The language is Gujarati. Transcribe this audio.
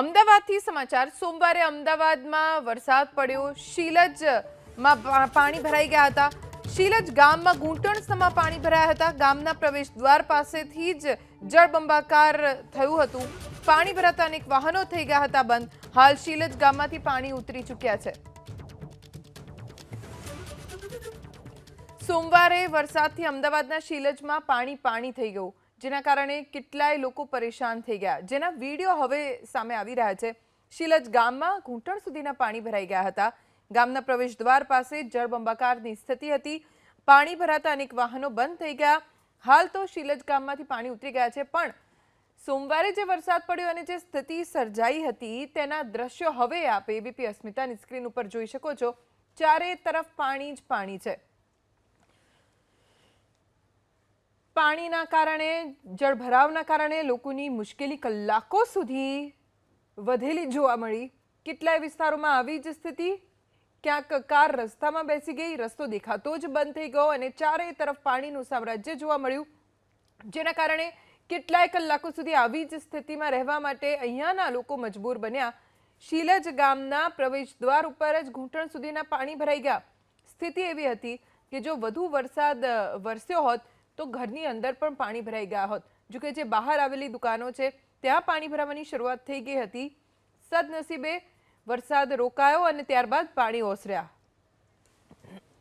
અમદાવાદથી સમાચાર. સોમવારે અમદાવાદમાં વરસાદ પડ્યો. શીલજમાં પાણી ભરાઈ ગયા હતા. શીલજ ગામમાં ઘૂંટણસમાં પાણી ભરાયા હતા. ગામના પ્રવેશ દ્વાર પાસેથી જ જળબંબાકાર થયું હતું. પાણી ભરાતા અનેક વાહનો થઈ ગયા હતા બંધ. હાલ શીલજ ગામમાંથી પાણી ઉતરી ચૂક્યા છે. સોમવારે વરસાદથી અમદાવાદના શીલજમાં પાણી પાણી થઈ ગયું. જેના કારણે કેટલાય લોકો પરેશાન થઈ ગયા. જેના વીડિયો હવે સામે આવી રહ્યા છે. શીલજ ગામમાં ઘૂંટણ સુધીના પાણી ભરાઈ ગયા હતા. ગામના પ્રવેશ દ્વાર પાસે જળબંબાકારની સ્થિતિ હતી. પાણી ભરાતા અનેક વાહનો બંધ થઈ ગયા. હાલ તો શીલજ ગામમાંથી પાણી ઉતરી ગયા છે, પણ સોમવારે જે વરસાદ પડ્યો અને જે સ્થિતિ સર્જાઈ હતી, તેના દ્રશ્યો હવે આપ એબીપી અસ્મિતાની સ્ક્રીન ઉપર જોઈ શકો છો. ચારે તરફ પાણી જ પાણી છે. પાણીના કારણે જળભરાવના કારણે લોકોની મુશ્કેલી કલાકો સુધી વધેલી જોવા મળી. કેટલાય વિસ્તારોમાં આવી જ સ્થિતિ. ક્યાંક કાર રસ્તામાં બેસી ગઈ, રસ્તો દેખાતો જ બંધ થઈ ગયો અને ચારે તરફ પાણીનું સામ્રાજ્ય જોવા મળ્યું. જેના કારણે કેટલાય કલાકો સુધી આવી જ સ્થિતિમાં રહેવા માટે અહીંયાના લોકો મજબૂર બન્યા. શીલજ ગામના પ્રવેશ દ્વાર ઉપર જ ઘૂંટણ સુધીના પાણી ભરાઈ ગયા. સ્થિતિ એવી હતી કે જો વધુ વરસાદ વરસ્યો હોત તો ઘરની અંદર પણ પાણી ભરાઈ ગયા હોત. જો કે જે બહાર આવેલી દુકાનો છે, ત્યાં પાણી ભરાવાની શરૂઆત થઈ ગઈ હતી. સદનસીબે વરસાદ રોકાયો અને ત્યારબાદ પાણી ઓસર્યા.